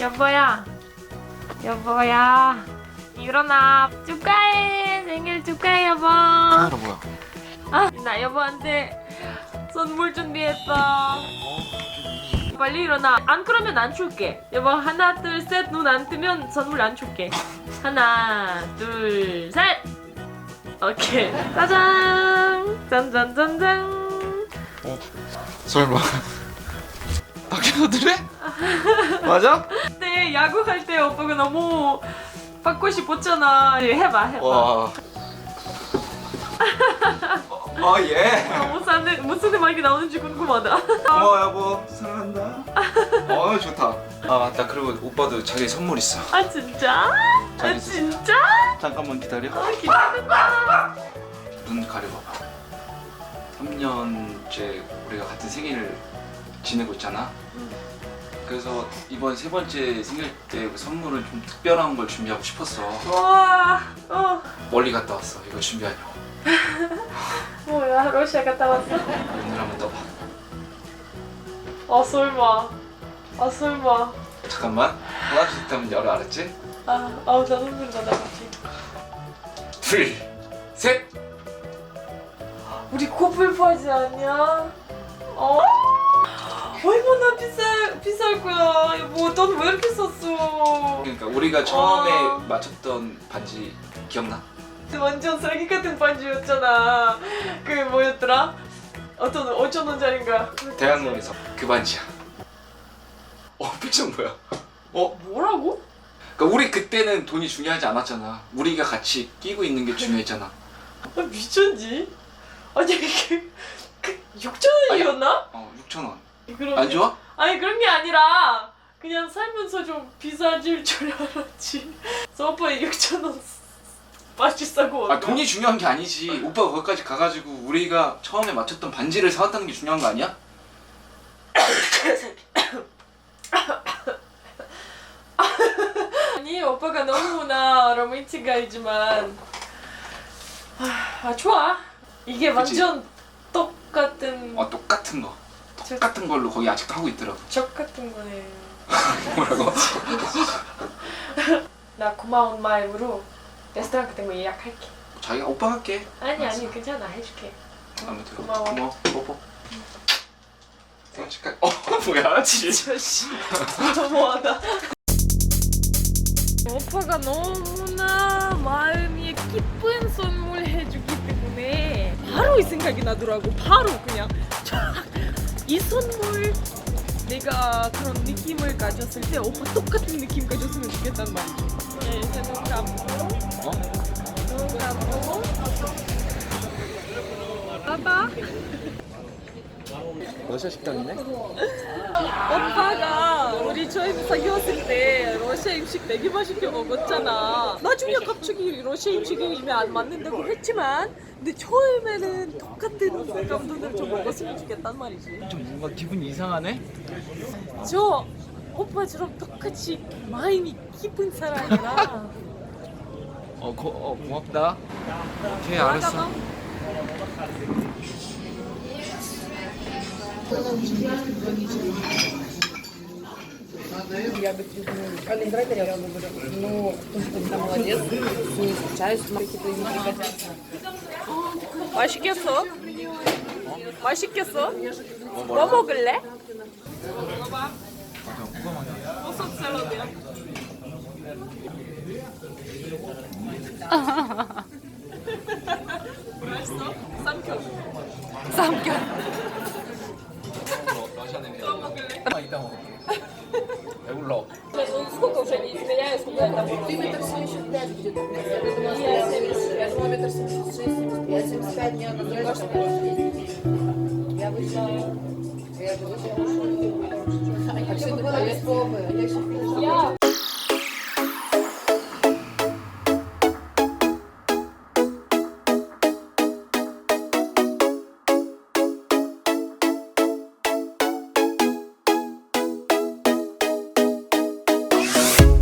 여보야, 여보야, 일어나. 축하해. 생일 축하해, 여보. 카메라 뭐야? 아, 나 여보한테 선물 준비했어. 빨리 일어나. 안 그러면 안 줄게. 여보 하나 둘 셋 눈 안 뜨면 선물 안 줄게. 하나 둘 셋. 오케이. 짜잔. 짠짠짠짠. 설마 박현호들래 맞아? 그때 야구 할 때 오빠가 너무 받고 싶었잖아. 해봐 해봐. 와. 어 예. 아, 무슨 무슨 음악이 나오는지 궁금하다. 고마워 여보 사랑한다. 어 좋다. 아 맞다 그리고 오빠도 자기 선물 있어. 아 진짜? 아 진짜? 잠깐만 기다려. 아 기다린다. 눈 가려봐봐. 3년째 우리가 같은 생일을 지내고 있잖아. 응. 그래서 이번 세 번째 생일 때그 선물은 좀 특별한 걸 준비하고 싶었어. 와, 어, 멀리 갔다 왔어. 이거 준비하려고. 뭐야, 러시아 갔다 왔어? 눈을 한번 떠봐. 아 설마, 아 설마, 잠깐만. 하나 둘셋 하면 열어 알았지? 아, 아우 나 눈물 나다 갑자기. 둘, 셋. 우리 커플 바지 아니야? 비쌀 거야? 뭐돈왜 이렇게 썼어? 그러니까 우리가 처음에 어. 맞췄던 반지 기억나? 완전 사기 같은 반지였잖아. 그 뭐였더라? 어떤 5천 원짜리인가? 대학로에서 그 반지야. 어 표정 뭐야? 어? 뭐라고? 그러니까 우리 그때는 돈이 중요하지 않았잖아. 우리가 같이 끼고 있는 게 중요했잖아. 아 미쳤지? 아니 그, 그 6천 원이었나? 어 6천 원. 그럼 안 좋아? 아니 그런 게 아니라 그냥 살면서 좀 비싸질 줄 알았지. 저 오빠에 6천 원 바지 싸고 아 돈이 중요한 게 아니지. 오빠가 거기까지 가가지고 우리가 처음에 맞췄던 반지를 사왔다는 게 중요한 거 아니야? 아니 오빠가 너무나 로맨틱가이지만 아, 아 좋아. 이게 그치? 완전 똑같은 어 똑같은 거. 똑같은 걸로 거기 아직도 하고 있더라고. 적 같은 거네. 뭐라고? 나 고마운 마음으로 레스토랑 같은 거 예약할게. 자기가 오빠 할게. 아니 아니 괜찮아 해줄게. 아무튼 고마워. 고마워. 뽀뽀. 축하. 어 뭐야? 진짜 씨 너무하다. 오빠가 너무나 마음이 기쁜 선물 해주기 때문에 바로 이 생각이 나더라고. 바로 그냥 쫙 이 선물 내가 그런 느낌을 가졌을 때 오빠 똑같은 느낌 가졌으면 좋겠단 말이지. 네, 새눈 감고 어? 눈 감고 러시아 식당이네? 오빠가 우리 처음 사귀었을 때 러시아 음식 되게 맛있게 먹었잖아. 나중에 갑자기 러시아 음식이 이미 안 맞는다고 했지만 근데 처음에는 똑같은 감동을 좀 먹었으면 좋겠단 말이지. 좀 뭔가 기분이 이상하네? 저 오빠처럼 똑같이 마음이 깊은 사람이라. 어, 고, 어 고맙다. 오케이 알았어. Я бы Календра перервала бы. Ну, она молодец. Не скучаю, смотрите, ты не приходишь. Паши кесо. Паши кесо. Помогле? Посоцелобе. 냄새. 또 먹을래? 아, 이따 먹을게. 배불러. сколько уже не измеряю, сколько это Ты метр семьдесят пять где-то. Я думала, что я семьдесят. Я думала, метр семьдесят шесть, семьдесят пять. Семьдесят пять мне на кажется, Я вышла... Я же вышла. А что было без попы? Я еще